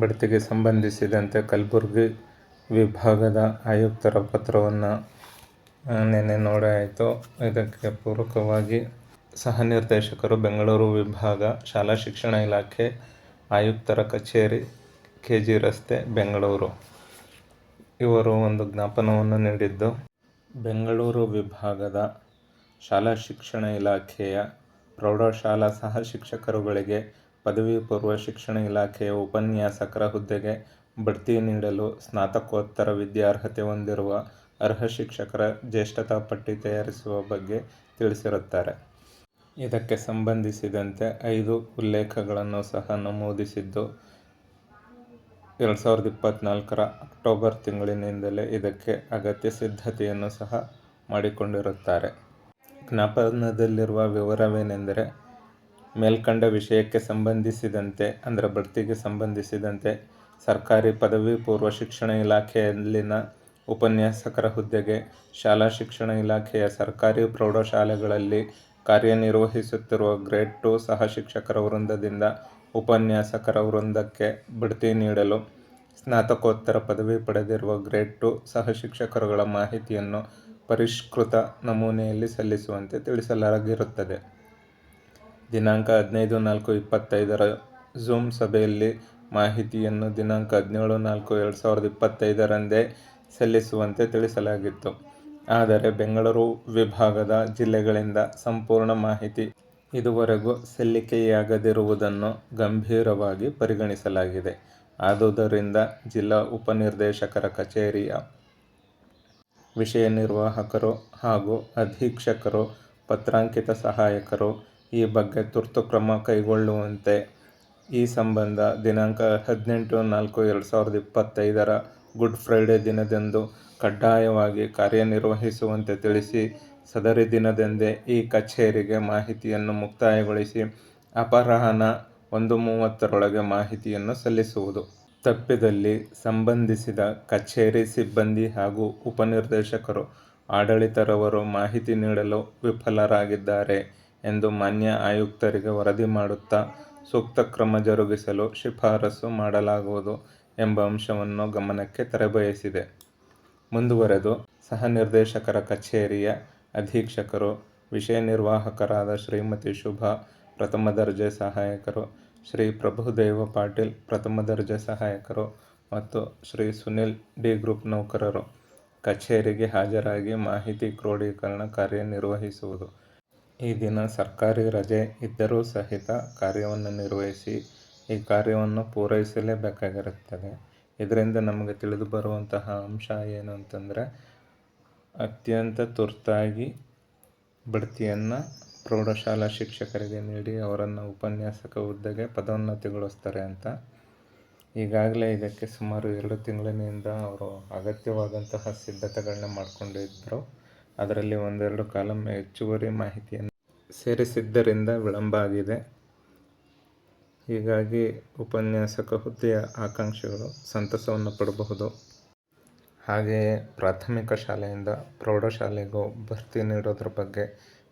ಬಡ್ತಿಗೆ ಸಂಬಂಧಿಸಿದಂತೆ ಕಲಬುರಗಿ ವಿಭಾಗದ ಆಯುಕ್ತರ ಪತ್ರವನ್ನು ನಿನ್ನೆ ನೋಡಾಯಿತು. ಇದಕ್ಕೆ ಪೂರಕವಾಗಿ ಸಹ ನಿರ್ದೇಶಕರು ಬೆಂಗಳೂರು ವಿಭಾಗ, ಶಾಲಾ ಶಿಕ್ಷಣ ಇಲಾಖೆ, ಆಯುಕ್ತರ ಕಚೇರಿ ಕೆ ಜಿ ರಸ್ತೆ, ಬೆಂಗಳೂರು. ಇವರು ಒಂದು ಜ್ಞಾಪನವನ್ನು ನೀಡಿದ್ದು, ಬೆಂಗಳೂರು ವಿಭಾಗದ ಶಾಲಾ ಶಿಕ್ಷಣ ಇಲಾಖೆಯ ಪ್ರೌಢಶಾಲಾ ಸಹ ಶಿಕ್ಷಕರುಗಳಿಗೆ ಪದವಿ ಪೂರ್ವ ಶಿಕ್ಷಣ ಇಲಾಖೆಯ ಉಪನ್ಯಾಸಕರ ಹುದ್ದೆಗೆ ಬಡ್ತಿ ನೀಡಲು ಸ್ನಾತಕೋತ್ತರ ವಿದ್ಯಾರ್ಹತೆ ಹೊಂದಿರುವ ಅರ್ಹ ಶಿಕ್ಷಕರ ಜ್ಯೇಷ್ಠತಾ ಪಟ್ಟಿ ತಯಾರಿಸುವ ಬಗ್ಗೆ ತಿಳಿಸಿರುತ್ತಾರೆ. ಇದಕ್ಕೆ ಸಂಬಂಧಿಸಿದಂತೆ ಐದು ಉಲ್ಲೇಖಗಳನ್ನು ಸಹ ನಮೂದಿಸಿದ್ದು, ಎರಡು ಸಾವಿರದ ಅಕ್ಟೋಬರ್ ತಿಂಗಳಿನಿಂದಲೇ ಇದಕ್ಕೆ ಅಗತ್ಯ ಸಿದ್ಧತೆಯನ್ನು ಸಹ ಮಾಡಿಕೊಂಡಿರುತ್ತಾರೆ. ಜ್ಞಾಪನದಲ್ಲಿರುವ ವಿವರವೇನೆಂದರೆ ಮೇಲ್ಕಂಡ ವಿಷಯಕ್ಕೆ ಸಂಬಂಧಿಸಿದಂತೆ, ಅಂದರೆ ಬಡ್ತಿಗೆ ಸಂಬಂಧಿಸಿದಂತೆ, ಸರ್ಕಾರಿ ಪದವಿ ಪೂರ್ವ ಶಿಕ್ಷಣ ಇಲಾಖೆಯಲ್ಲಿನ ಉಪನ್ಯಾಸಕರ ಹುದ್ದೆಗೆ ಶಾಲಾ ಶಿಕ್ಷಣ ಇಲಾಖೆಯ ಸರ್ಕಾರಿ ಪ್ರೌಢಶಾಲೆಗಳಲ್ಲಿ ಕಾರ್ಯನಿರ್ವಹಿಸುತ್ತಿರುವ ಗ್ರೇಡ್ ಟು ಸಹ ಶಿಕ್ಷಕರ ವೃಂದದಿಂದ ಉಪನ್ಯಾಸಕರ ವೃಂದಕ್ಕೆ ಬಡ್ತಿ ನೀಡಲು ಸ್ನಾತಕೋತ್ತರ ಪದವಿ ಪಡೆದಿರುವ ಗ್ರೇಡ್ ಟು ಸಹ ಶಿಕ್ಷಕರುಗಳ ಮಾಹಿತಿಯನ್ನು ಪರಿಷ್ಕೃತ ನಮೂನೆಯಲ್ಲಿ ಸಲ್ಲಿಸುವಂತೆ ತಿಳಿಸಲಾಗಿರುತ್ತದೆ. ದಿನಾಂಕ ಹದಿನೈದು ನಾಲ್ಕು ಇಪ್ಪತ್ತೈದರ ಝೂಮ್ ಸಭೆಯಲ್ಲಿ ಮಾಹಿತಿಯನ್ನು ದಿನಾಂಕ ಹದಿನೇಳು ನಾಲ್ಕು ಎರಡು ಸಾವಿರದ ಇಪ್ಪತ್ತೈದರಂದೇ ಸಲ್ಲಿಸುವಂತೆ ತಿಳಿಸಲಾಗಿತ್ತು. ಆದರೆ ಬೆಂಗಳೂರು ವಿಭಾಗದ ಜಿಲ್ಲೆಗಳಿಂದ ಸಂಪೂರ್ಣ ಮಾಹಿತಿ ಇದುವರೆಗೂ ಸಲ್ಲಿಕೆಯಾಗದಿರುವುದನ್ನು ಗಂಭೀರವಾಗಿ ಪರಿಗಣಿಸಲಾಗಿದೆ. ಆದುದರಿಂದ ಜಿಲ್ಲಾ ಉಪನಿರ್ದೇಶಕರ ಕಚೇರಿಯ ವಿಷಯ ನಿರ್ವಾಹಕರು ಹಾಗೂ ಅಧೀಕ್ಷಕರು, ಪತ್ರಾಂಕಿತ ಸಹಾಯಕರು ಈ ಬಗ್ಗೆ ತುರ್ತು ಕ್ರಮ ಕೈಗೊಳ್ಳುವಂತೆ ಈ ಸಂಬಂಧ ದಿನಾಂಕ ಹದಿನೆಂಟು ನಾಲ್ಕು ಎರಡು ಸಾವಿರದ ಇಪ್ಪತ್ತೈದರ ಗುಡ್ ಫ್ರೈಡೇ ದಿನದಂದು ಕಡ್ಡಾಯವಾಗಿ ಕಾರ್ಯನಿರ್ವಹಿಸುವಂತೆ ತಿಳಿಸಿ, ಸದರಿ ದಿನದಂದೇ ಈ ಕಚೇರಿಗೆ ಮಾಹಿತಿಯನ್ನು ಮುಕ್ತಾಯಗೊಳಿಸಿ, ಅಪರಾಹ್ನ ಒಂದು ಮೂವತ್ತರೊಳಗೆ ಮಾಹಿತಿಯನ್ನು ಸಲ್ಲಿಸುವುದು. ತಪ್ಪಿದಲ್ಲಿ ಸಂಬಂಧಿಸಿದ ಕಚೇರಿ ಸಿಬ್ಬಂದಿ ಹಾಗೂ ಉಪನಿರ್ದೇಶಕರು, ಆಡಳಿತರವರು ಮಾಹಿತಿ ನೀಡಲು ವಿಫಲರಾಗಿದ್ದಾರೆ. ಎಂದು ಮಾನ್ಯ ಆಯುಕ್ತರಿಗೆ ವರದಿ ಮಾಡುತ್ತಾ ಸೂಕ್ತ ಕ್ರಮ ಜರುಗಿಸಲು ಶಿಫಾರಸು ಮಾಡಲಾಗುವುದು ಎಂಬ ಅಂಶವನ್ನು ಗಮನಕ್ಕೆ ತರಬಯಸಿದೆ. ಮುಂದುವರೆದು ಸಹ ನಿರ್ದೇಶಕರ ಕಚೇರಿಯ ಅಧೀಕ್ಷಕರು, ವಿಷಯ ನಿರ್ವಾಹಕರಾದ ಶ್ರೀಮತಿ ಶುಭಾ, ಪ್ರಥಮ ದರ್ಜೆ ಸಹಾಯಕರು, ಶ್ರೀ ಪ್ರಭುದೇವ ಪಾಟೀಲ್, ಪ್ರಥಮ ದರ್ಜೆ ಸಹಾಯಕರು ಮತ್ತು ಶ್ರೀ ಸುನಿಲ್ ಡಿ ಗ್ರೂಪ್ ನೌಕರರು. ಕಚೇರಿಗೆ ಹಾಜರಾಗಿ ಮಾಹಿತಿ ಕ್ರೋಢೀಕರಣ ಕಾರ್ಯನಿರ್ವಹಿಸುವುದು ಈ ದಿನ ಸರ್ಕಾರಿ ರಜೆ ಇದ್ದರೂ ಸಹಿತ ಕಾರ್ಯವನ್ನು ನಿರ್ವಹಿಸಿ ಈ ಕಾರ್ಯವನ್ನು ಪೂರೈಸಲೇಬೇಕಾಗಿರುತ್ತದೆ. ಇದರಿಂದ ನಮಗೆ ತಿಳಿದು ಬರುವಂತಹ ಅಂಶ ಏನು ಅಂತಂದರೆ, ಅತ್ಯಂತ ತುರ್ತಾಗಿ ಬಡ್ತಿಯನ್ನು ಪ್ರೌಢಶಾಲಾ ಶಿಕ್ಷಕರಿಗೆ ನೀಡಿ ಅವರನ್ನು ಉಪನ್ಯಾಸಕ ಹುದ್ದೆಗೆ ಪದೋನ್ನತಿಗೊಳಿಸ್ತಾರೆ ಅಂತ. ಈಗಾಗಲೇ ಇದಕ್ಕೆ ಸುಮಾರು ಎರಡು ತಿಂಗಳಿನಿಂದ ಅವರು ಅಗತ್ಯವಾದಂತಹ ಸಿದ್ಧತೆಗಳನ್ನ ಮಾಡಿಕೊಂಡಿದ್ದರು ಅದರಲ್ಲಿ ಒಂದೆರಡು ಕಾಲಮ್ ಹೆಚ್ಚುವರಿ ಮಾಹಿತಿಯನ್ನು ಸೇರಿಸಿದ್ದರಿಂದ ವಿಳಂಬ ಆಗಿದೆ. ಹೀಗಾಗಿ ಉಪನ್ಯಾಸಕ ಹುದ್ದೆಯ ಆಕಾಂಕ್ಷಿಗಳು ಸಂತಸವನ್ನು ಪಡಬಹುದು. ಹಾಗೆಯೇ ಪ್ರಾಥಮಿಕ ಶಾಲೆಯಿಂದ ಪ್ರೌಢಶಾಲೆಗೂ ಭರ್ತಿ ನೀಡೋದ್ರ ಬಗ್ಗೆ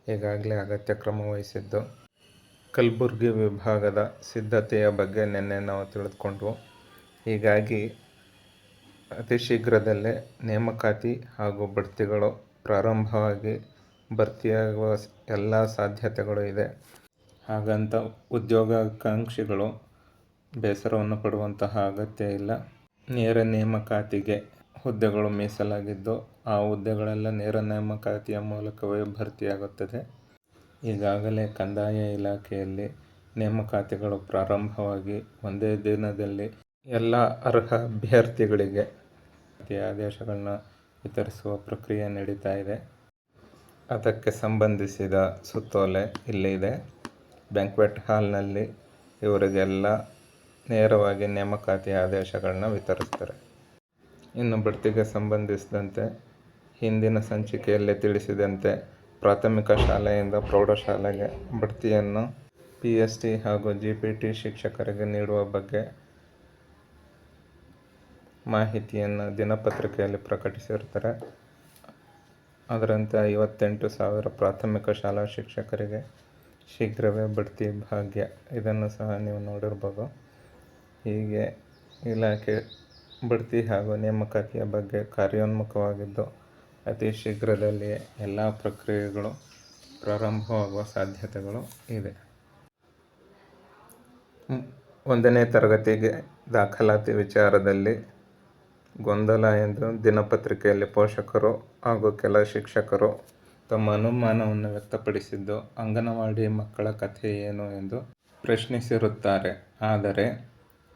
ಈಗಾಗಲೇ ಅಗತ್ಯ ಕ್ರಮ ವಹಿಸಿದ್ದು ಕಲಬುರಗಿ ವಿಭಾಗದ ಸಿದ್ಧತೆಯ ಬಗ್ಗೆ ನಿನ್ನೆ ನಾವು ತಿಳಿದುಕೊಂಡ್ವು. ಹೀಗಾಗಿ ಅತಿ ಶೀಘ್ರದಲ್ಲೇ ನೇಮಕಾತಿ ಹಾಗೂ ಬಡ್ತಿಗಳು ಪ್ರಾರಂಭವಾಗಿ ಭರ್ತಿಯಾಗುವ ಎಲ್ಲ ಸಾಧ್ಯತೆಗಳು ಇದೆ. ಹಾಗಂತ ಉದ್ಯೋಗಾಕಾಂಕ್ಷಿಗಳು ಬೇಸರವನ್ನು ಪಡುವಂತಹ ಅಗತ್ಯ ಇಲ್ಲ. ನೇರ ನೇಮಕಾತಿಗೆ ಹುದ್ದೆಗಳು ಮೀಸಲಾಗಿದ್ದು, ಆ ಹುದ್ದೆಗಳೆಲ್ಲ ನೇರ ನೇಮಕಾತಿಯ ಮೂಲಕವೇ ಭರ್ತಿಯಾಗುತ್ತದೆ. ಈಗಾಗಲೇ ಕಂದಾಯ ಇಲಾಖೆಯಲ್ಲಿ ನೇಮಕಾತಿಗಳು ಪ್ರಾರಂಭವಾಗಿ ಒಂದೇ ದಿನದಲ್ಲಿ ಎಲ್ಲ ಅರ್ಹ ಅಭ್ಯರ್ಥಿಗಳಿಗೆ ಆದೇಶಗಳನ್ನ ವಿತರಿಸುವ ಪ್ರಕ್ರಿಯೆ ನಡೀತಾ ಇದೆ. ಅದಕ್ಕೆ ಸಂಬಂಧಿಸಿದ ಸುತ್ತೋಲೆ ಇಲ್ಲಿದೆ ಬ್ಯಾಂಕ್ವೆಟ್ ಹಾಲ್ನಲ್ಲಿ ಇವರಿಗೆಲ್ಲ ನೇರವಾಗಿ ನೇಮಕಾತಿ ಆದೇಶಗಳನ್ನ ವಿತರಿಸ್ತಾರೆ. ಇನ್ನು ಬಡ್ತಿಗೆ ಸಂಬಂಧಿಸಿದಂತೆ ಹಿಂದಿನ ಸಂಚಿಕೆಯಲ್ಲಿ ತಿಳಿಸಿದಂತೆ ಪ್ರಾಥಮಿಕ ಶಾಲೆಯಿಂದ ಪ್ರೌಢಶಾಲೆಗೆ ಬಡ್ತಿಯನ್ನು ಪಿ ಎಸ್ ಟಿ ಹಾಗೂ ಜಿ ಪಿ ಟಿ ಶಿಕ್ಷಕರಿಗೆ ನೀಡುವ ಬಗ್ಗೆ ಮಾಹಿತಿಯನ್ನು ದಿನಪತ್ರಿಕೆಯಲ್ಲಿ ಪ್ರಕಟಿಸಿರ್ತಾರೆ. ಅದರಂತೆ ಐವತ್ತೆಂಟು ಸಾವಿರ ಪ್ರಾಥಮಿಕ ಶಾಲಾ ಶಿಕ್ಷಕರಿಗೆ ಶೀಘ್ರವೇ ಬಡ್ತಿ ಭಾಗ್ಯ. ಇದನ್ನು ಸಹ ನೀವು ನೋಡಿರ್ಬೋದು. ಹೀಗೆ ಇಲಾಖೆ ಬಡ್ತಿ ಹಾಗೂ ನೇಮಕಾತಿಯ ಬಗ್ಗೆ ಕಾರ್ಯೋನ್ಮುಖವಾಗಿದ್ದು, ಅತಿ ಶೀಘ್ರದಲ್ಲಿಯೇ ಎಲ್ಲ ಪ್ರಕ್ರಿಯೆಗಳು ಪ್ರಾರಂಭವಾಗುವ ಸಾಧ್ಯತೆಗಳು ಇದೆ. ಒಂದನೇ ತರಗತಿಗೆ ದಾಖಲಾತಿ ವಿಚಾರದಲ್ಲಿ ಗೊಂದಲ ಎಂದು ದಿನಪತ್ರಿಕೆಯಲ್ಲಿ ಪೋಷಕರು ಹಾಗೂ ಕೆಲ ಶಿಕ್ಷಕರು ತಮ್ಮ ಅನುಮಾನವನ್ನು ವ್ಯಕ್ತಪಡಿಸಿದ್ದು, ಅಂಗನವಾಡಿ ಮಕ್ಕಳ ಕಥೆ ಏನು ಎಂದು ಪ್ರಶ್ನಿಸಿರುತ್ತಾರೆ. ಆದರೆ,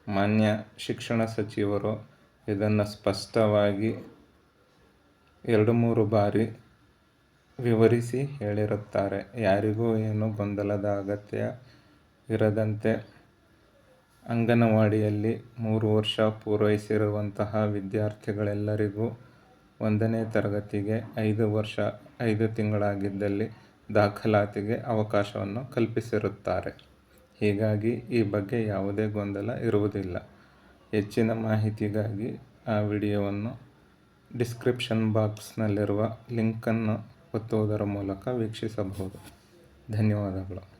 ಮಾನ್ಯ ಶಿಕ್ಷಣ ಸಚಿವರು ಇದನ್ನು ಸ್ಪಷ್ಟವಾಗಿ ಎರಡು ಮೂರು ಬಾರಿ ವಿವರಿಸಿ ಹೇಳಿರುತ್ತಾರೆ. ಯಾರಿಗೂ ಏನು ಗೊಂದಲದ ಅಗತ್ಯ ಇರದಂತೆ ಅಂಗನವಾಡಿಯಲ್ಲಿ ಮೂರು ವರ್ಷ ಪೂರೈಸಿರುವಂತಹ ವಿದ್ಯಾರ್ಥಿಗಳೆಲ್ಲರಿಗೂ ಒಂದನೇ ತರಗತಿಗೆ ಐದು ವರ್ಷ, ಐದು ತಿಂಗಳಾಗಿದ್ದಲ್ಲಿ ದಾಖಲಾತಿಗೆ ಅವಕಾಶವನ್ನು ಕಲ್ಪಿಸಿರುತ್ತಾರೆ. ಹೀಗಾಗಿ ಈ ಬಗ್ಗೆ ಯಾವುದೇ ಗೊಂದಲ ಇರುವುದಿಲ್ಲ. ಹೆಚ್ಚಿನ ಮಾಹಿತಿಗಾಗಿ ಆ ವಿಡಿಯೋವನ್ನು ಡಿಸ್ಕ್ರಿಪ್ಷನ್ ಬಾಕ್ಸ್ನಲ್ಲಿರುವ ಲಿಂಕನ್ನು ಒತ್ತುವುದರ ಮೂಲಕ ವೀಕ್ಷಿಸಬಹುದು. ಧನ್ಯವಾದಗಳು.